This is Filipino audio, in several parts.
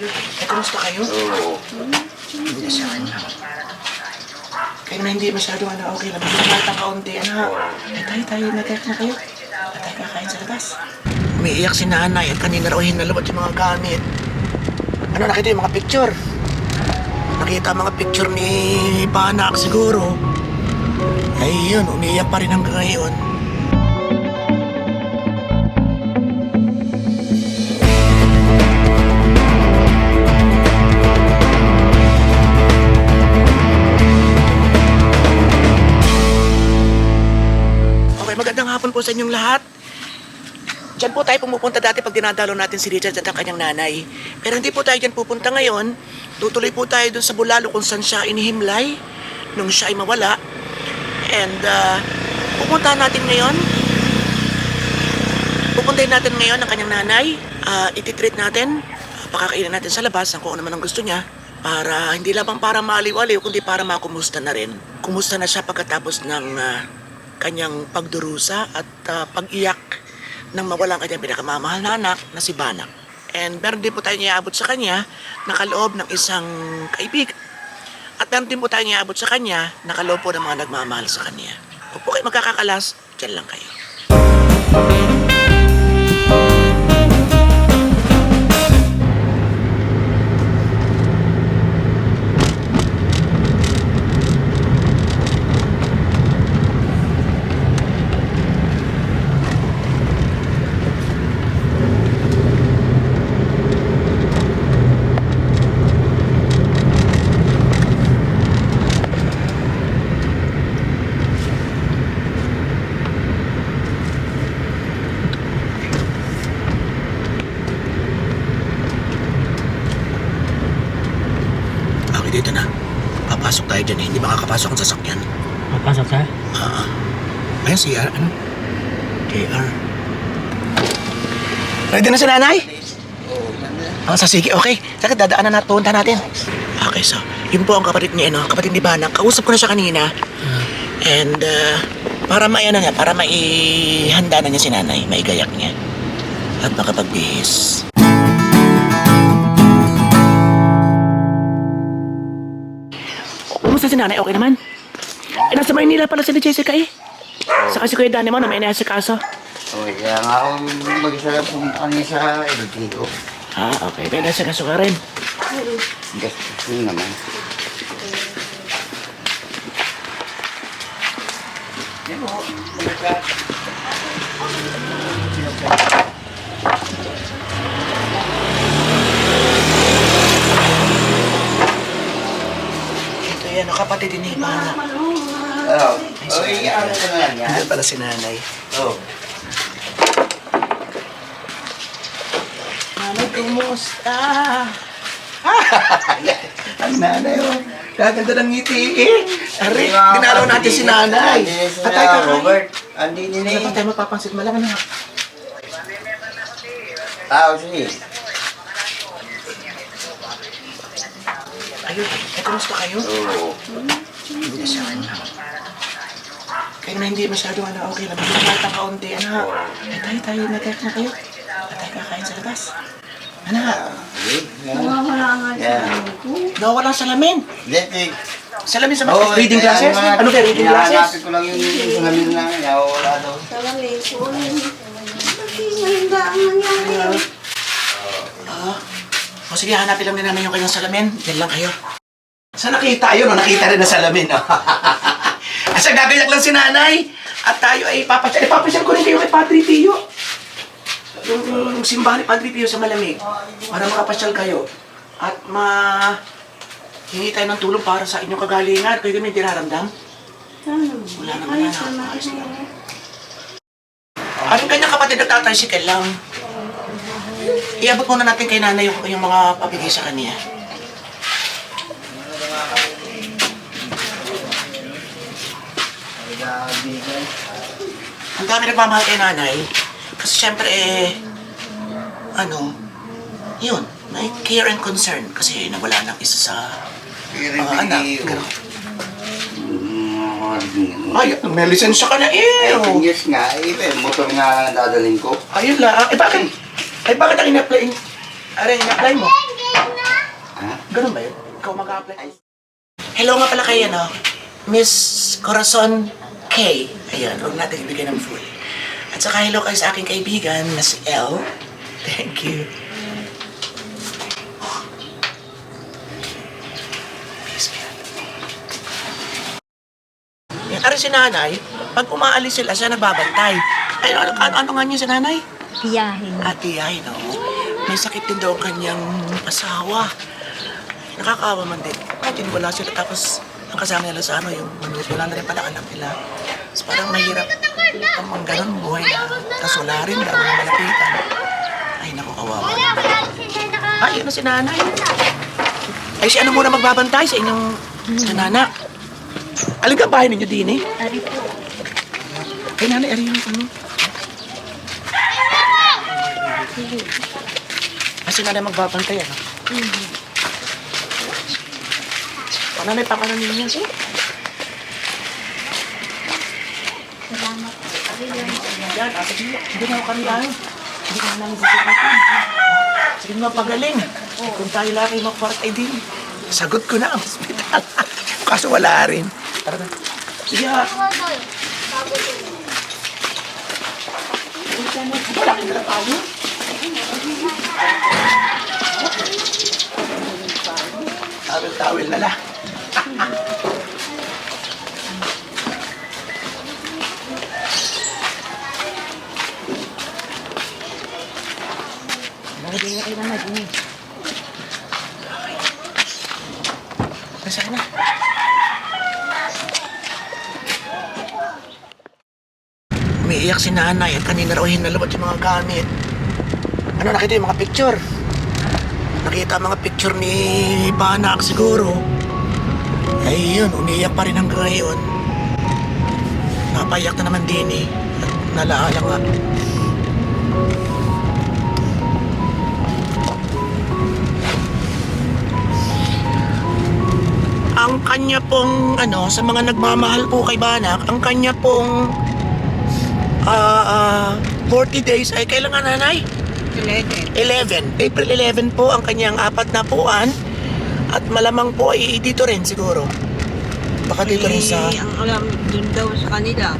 Eh, kumusta kayo? Oo. Hindi na siya. Kayo na hindi masyado ano, okay lang. Magkakalit ang kaunti, ano ha? Eh, tayo, tayo, natek na kayo. At tayo kakain sa labas. Umiiyak si nanay at kanina raw hinalabot yung mga gamit. Ano, nakita yung mga picture? Nakita mga picture ni Panak siguro. Ay yun, umiiyak pa rin hanggang ngayon. Diyan po tayo pumupunta dati pag dinadalo natin si Richard at ang kanyang nanay. Pero hindi po tayo dyan pupunta ngayon. Tutuloy po tayo dun sa Bulalo kung saan siya inihimlay nung siya ay mawala. And uh, pupuntahan natin ngayon. Pupuntahin natin ngayon ang kanyang nanay. Uh, ititreat natin. Uh, pakakainin natin sa labas ang kung ano man ang gusto niya. Para hindi lamang para maaliw-aliw, kundi para makumusta na rin. Kumusta na siya pagkatapos ng uh, kanyang pagdurusa at uh, pag-iyak nang mawala ang kanyang pinakamamahal na anak na si Banak. And meron din po tayo niyaabot sa kanya na kaloob ng isang kaibig. At meron din po tayo niyaabot sa kanya na kaloob po ng mga nagmamahal sa kanya. Kung po kayo magkakakalas, dyan lang kayo. Okay, dito na. Papasok tayo dyan eh. Makakapasok ang sasakyan. Papasok ka? Ah, ayun si ano? JR. Ready na si nanay? Ah, sa sige, okay. Saka dadaanan natin, punta natin. Okay, so, yun po ang kapatid ni, ano, kapatid ni Banang. Kausap ko na siya kanina. And, uh, para may, ano niya, para maihanda na niya si nanay, maigayak niya. At makapagbihis. Kumusta si nanay? Okay naman? Eh, nasa Maynila pala si Jessica eh. Saka si Kuya Danny mo na may kaso. Okay, kaya nga ako mag-isa pumunta kanina sa LTO. Ah, okay. May kaso ka rin. Gastos yun naman. Ito yan, ang kapatid ni Ipana. Oo. Oh, ano ko na yan? Andun pala si nanay. Oo. Nanay, kumusta? Ang nanay, oh. Gaganda ng ngiti eh. Ari, dinalaw natin si nanay. At tayo kakain. Robert, andi Hindi eh. pa tayo mapapansin. Malaman na. Ah, sige. Ayun, eh, kumusta kayo? Oo. Hindi na siya. Kayo na hindi masyado ano, okay lang. Magkakalit ang kaunti. Ano ha? Eh, tayo, tayo, natek na kayo. At tayo kakain sa labas. Ano ha? Okay. Nawawala nga siya Yan. ko. Nawawala ang salamin. Letik. Salamin sa mga reading eh, glasses? mga- Ano ba reading glasses? Hinahanapin ko lang yung salamin na nawawala daw. Salamin ko. Hindi mahinda ang nangyari. O sige, hanapin lang din namin yung kanyang salamin. Diyan lang kayo. Sa nakita yun, o nakita rin na salamin. O. Asa gagayak lang si nanay. At tayo ay papasyal. Eh, papasyal ko rin kayo kay Padre Pio. Yung, yung simbahan ni Padre Pio sa malamig. Para makapasyal kayo. At ma... Hingi tayo ng tulong para sa inyong kagalingan. Kayo may dinaramdam? Wala naman Ayos na. naman. Ayos naman. Ang kanyang kapatid nagtatricycle lang. Iabot muna natin kay nanay yung, yung mga pabigay sa kanya. Ang dami nagmamahal kay nanay. Kasi syempre eh, ano, yun, may care and concern. Kasi nawala ng isa sa mga anak. Ganun. Ay, may lisensya ka na eh. Eh, oh. years nga, eh, eh, motor nga dadalhin ko. Ayun lang. Eh bakit? Ay bakit ang in-apply? Ano yung in-apply mo? Ganun ba yun? Ikaw mag-apply? Hello nga pala kayo, no? Miss Corazon K. Ayan, huwag natin ibigay ng full. At saka hello kayo sa aking kaibigan na si L. Thank you. Ari si nanay, pag umaalis sila, siya nagbabantay. Ay, ano, ano, ano nga niya si nanay? Tiyahin. Ate ay, no? May sakit din daw ang kanyang asawa. Nakakaawa man din. Kahit wala sila. Tapos, ang kasama nila sa ano, yung manus, wala na rin pala anak nila. Tapos parang mahirap ang mga ganun buhay na. Tapos wala rin daw, walang malapitan. Ay, naku, kawawa. Ay, yun na si nanay. Ay, si ano muna magbabantay sa inyong nanana. Alin ka bahay ninyo din eh? Ari po. Ay, nanay, ari yung ano. Kasi nanay magbabantay, ano? O, nanay, pakano ninyo siya? Salamat. Yan, ah, sige, hindi na ako kami ano. Hindi na namin sisipatin. Sige nga, pagaling. Kung tayo lang ay mag-part ID, sagot ko na ang hospital. Kaso wala rin. Tara na. Sige ha. Wala ka na tayo. Tawil-tawil na lang. Hindi na na mag-ini. Nasaan na? Umiiyak si nanay at kanina raw hinalabot yung mga gamit. Ano nakita yung mga picture? Nakita mga picture ni Banak siguro. Ay yun, umiiyak pa rin hanggang ngayon. Napayak na naman din eh. At nalaala nga. ang kanya pong ano sa mga nagmamahal po kay Banak, ang kanya pong ah ah, 40 days ay kailan nga nanay? 11. 11. April 11 po ang kanyang apat na puan at malamang po ay dito rin siguro. Baka dito rin sa Eh, ang alam dun daw sa kanila.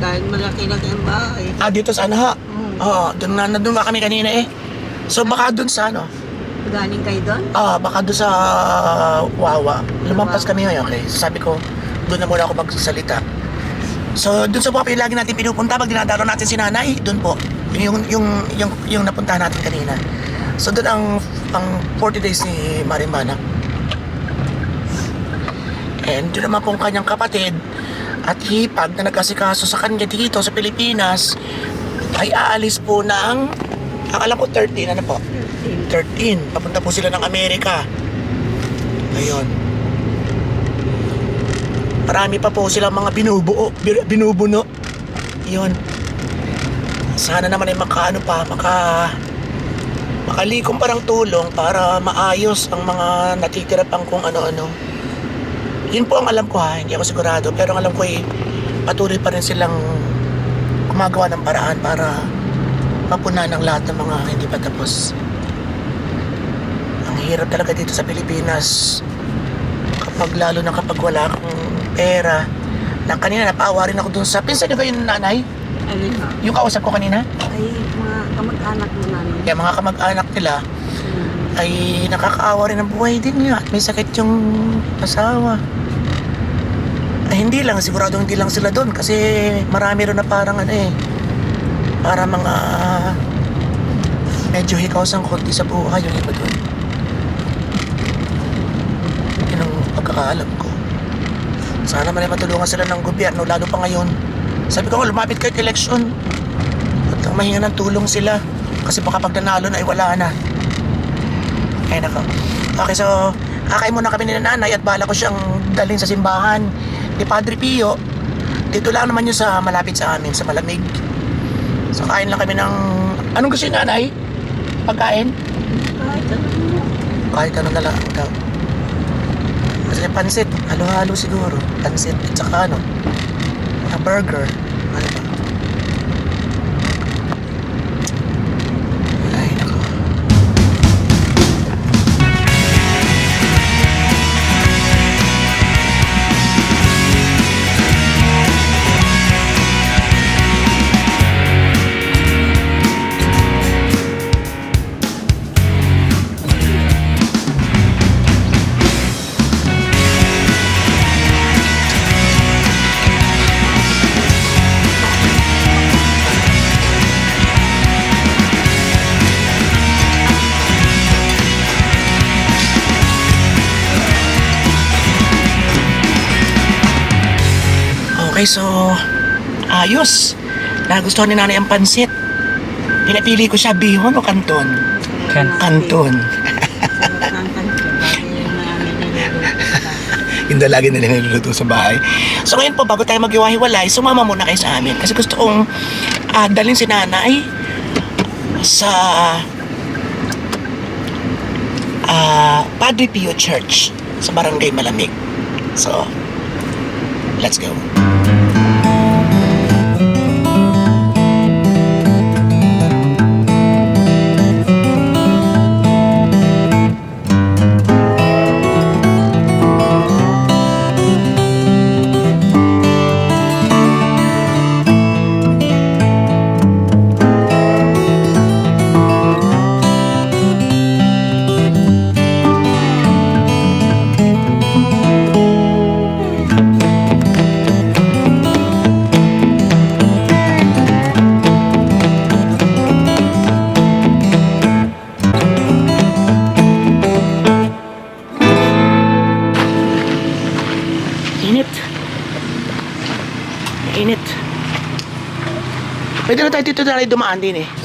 Dahil malaki-laki ang bahay. Ah, dito sa ano ha? Oo, doon na nandun nga kami kanina eh. So baka doon sa ano? Galing kayo doon? Ah, baka doon sa Wawa. Lumampas kami ngayon, okay? Sabi ko, doon na muna ako magsasalita. So, doon sa yung lagi natin pinupunta pag dinadaro natin si nanay, doon po. Yung, yung, yung, yung napuntahan natin kanina. So, doon ang, ang 40 days ni Marimbana. And doon naman pong kanyang kapatid at hipag na nagkasikaso sa kanya dito sa Pilipinas ay aalis po ng, ang alam ko 13, ano po? 13. Papunta po sila ng Amerika. Ayun. Marami pa po silang mga binubuo, bi- binubuno. Yun. Sana naman ay makaano pa, maka makalikom parang tulong para maayos ang mga natitira pang kung ano-ano. Yun po ang alam ko ha, hindi ako sigurado. Pero ang alam ko ay patuloy pa rin silang gumagawa ng paraan para mapunan ang lahat ng mga hindi pa tapos. Ang hirap talaga dito sa Pilipinas. Kapag lalo na kapag wala kang pera. Na kanina napaawa rin ako dun sa... Pinsan niyo ba yung nanay? Ha? Yung kausap ko kanina? Ay, mga kamag-anak mo namin. Kaya mga kamag-anak nila ay nakakaawa rin ang buhay din niya. At may sakit yung asawa. Ay, hindi lang. Sigurado hindi lang sila doon. Kasi marami rin na parang ano eh. Para mga medyo hikaw sang konti sa buhay yung iba doon. Yun ang pagkakaalam ko. Sana man ay matulungan sila ng gobyerno, lalo pa ngayon. Sabi ko, lumapit kahit eleksyon. At mahinga ng tulong sila. Kasi baka pag nanalo na ay wala na. Ay nako. Okay, so kakay muna kami ni nanay at bala ko siyang dalhin sa simbahan ni Padre Pio. Dito lang naman yun sa malapit sa amin, sa malamig. So kain lang kami ng... Anong gusto ni nanay? Pagkain? Kahit ano. Kahit ano na lang daw. Pansit, halo-halo siguro. Pansit at saka ano, mga burger. Okay, so ayos. Nagustuhan ni nanay ang pansit. Pinapili ko siya bihon o kanton? Kanton. Sarap ng kanto. Bakit marami niluluto. Yung lagi na niluluto sa bahay. So ngayon po, bago tayo maghiwa-hiwalay, sumama muna kayo sa amin. Kasi gusto kong ah, dalhin si nanay sa ah, Padre Pio Church sa Barangay Malamig. So, let's go. Tayo dito na dumaan din eh.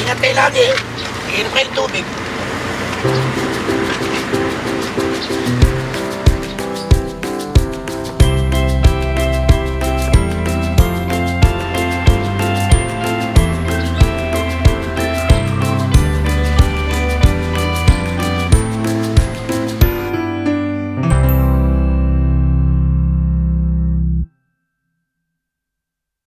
Ingat kayo lagi. Iinom kayo tubig.